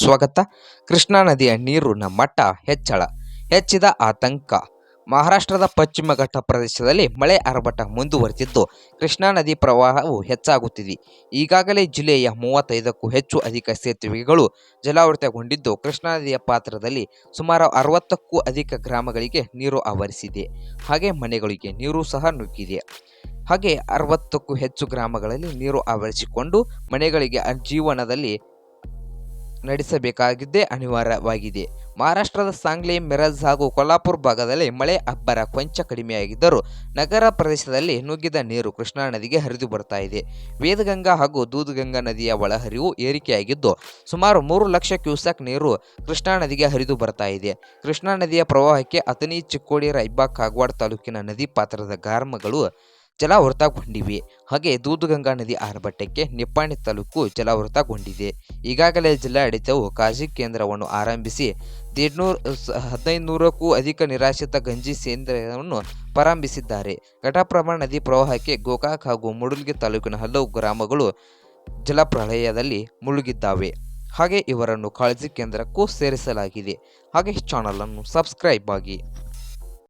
ಸ್ವಾಗತ. ಕೃಷ್ಣಾ ನದಿಯ ನೀರಿನ ಮಟ್ಟ ಹೆಚ್ಚಳ. ಹೆಚ್ಚಿದ ಆತಂಕ. ಮಹಾರಾಷ್ಟ್ರದ ಪಶ್ಚಿಮ ಘಟ್ಟ ಪ್ರದೇಶದಲ್ಲಿ ಮಳೆ ಆರ್ಭಟ ಮುಂದುವರೆದಿದ್ದು, ಕೃಷ್ಣಾ ನದಿ ಪ್ರವಾಹವು ಹೆಚ್ಚಾಗುತ್ತಿದೆ. ಈಗಾಗಲೇ ಜಿಲ್ಲೆಯ ಮೂವತ್ತೈದಕ್ಕೂ ಹೆಚ್ಚು ಅಧಿಕ ಸೇತುವೆಗಳು ಜಲಾವೃತಗೊಂಡಿದ್ದು, ಕೃಷ್ಣಾ ನದಿಯ ಪಾತ್ರದಲ್ಲಿ ಸುಮಾರು ಅರವತ್ತಕ್ಕೂ ಅಧಿಕ ಗ್ರಾಮಗಳಿಗೆ ನೀರು ಆವರಿಸಿದೆ. ಹಾಗೆ ಮನೆಗಳಿಗೆ ನೀರು ಸಹ ನುಗ್ಗಿದೆ. ಹಾಗೆ ಅರವತ್ತಕ್ಕೂ ಹೆಚ್ಚು ಗ್ರಾಮಗಳಲ್ಲಿ ನೀರು ಆವರಿಸಿಕೊಂಡು ಮನೆಗಳಿಗೆ ಜೀವನದಲ್ಲಿ ನಡೆಸಬೇಕಾಗಿದ್ದೇ ಅನಿವಾರ್ಯವಾಗಿದೆ. ಮಹಾರಾಷ್ಟ್ರದ ಸಾಂಗ್ಲಿ, ಮಿರಜ್ ಹಾಗೂ ಕೊಲ್ಲಾಪುರ್ ಭಾಗದಲ್ಲಿ ಮಳೆ ಅಬ್ಬರ ಕೊಂಚ ಕಡಿಮೆಯಾಗಿದ್ದರೂ ನಗರ ಪ್ರದೇಶದಲ್ಲಿ ನುಗ್ಗಿದ ನೀರು ಕೃಷ್ಣಾ ನದಿಗೆ ಹರಿದು ಬರ್ತಾ ಇದೆ. ವೇದಗಂಗಾ ಹಾಗೂ ದೂದಗಂಗಾ ನದಿಯ ಒಳಹರಿವು ಏರಿಕೆಯಾಗಿದ್ದು, ಸುಮಾರು ಮೂರು ಲಕ್ಷ ಕ್ಯೂಸೆಕ್ ನೀರು ಕೃಷ್ಣಾ ನದಿಗೆ ಹರಿದು ಬರ್ತಾ ಇದೆ. ಕೃಷ್ಣಾ ನದಿಯ ಪ್ರವಾಹಕ್ಕೆ ಅಥಣಿ ಚಿಕ್ಕೋಡಿ ರೈಬಾಕ್ ಕಾಗವಾಡ ತಾಲೂಕಿನ ನದಿ ಪಾತ್ರದ ಗ್ರಾಮಗಳು ಜಲಾವೃತಗೊಂಡಿವೆ. ಹಾಗೆ ದೂದಗಂಗಾ ನದಿ ಆರ್ಭಟಕ್ಕೆ ನಿಪ್ಪಾಣಿ ತಾಲೂಕು ಜಲಾವೃತಗೊಂಡಿದೆ. ಈಗಾಗಲೇ ಜಿಲ್ಲಾಡಳಿತವು ಕಾಳಜಿ ಕೇಂದ್ರವನ್ನು ಆರಂಭಿಸಿ ದೇಡ್ನೂರು ಹದಿನೈದುನೂರಕ್ಕೂ ಅಧಿಕ ನಿರಾಶ್ರಿತ ಗಂಜಿ ಸೇಂದ್ರವನ್ನು ಪ್ರಾರಂಭಿಸಿದ್ದಾರೆ. ಘಟಪ್ರಭಾ ನದಿ ಪ್ರವಾಹಕ್ಕೆ ಗೋಕಾಕ್ ಹಾಗೂ ಮುಡುಲ್ಗಿ ತಾಲೂಕಿನ ಹಲವು ಗ್ರಾಮಗಳು ಜಲಪ್ರಳಯದಲ್ಲಿ ಮುಳುಗಿದ್ದಾವೆ. ಹಾಗೆ ಇವರನ್ನು ಕಾಳಜಿ ಕೇಂದ್ರಕ್ಕೂ ಸೇರಿಸಲಾಗಿದೆ. ಹಾಗೆ ಚಾನಲನ್ನು ಸಬ್ಸ್ಕ್ರೈಬ್ ಆಗಿ.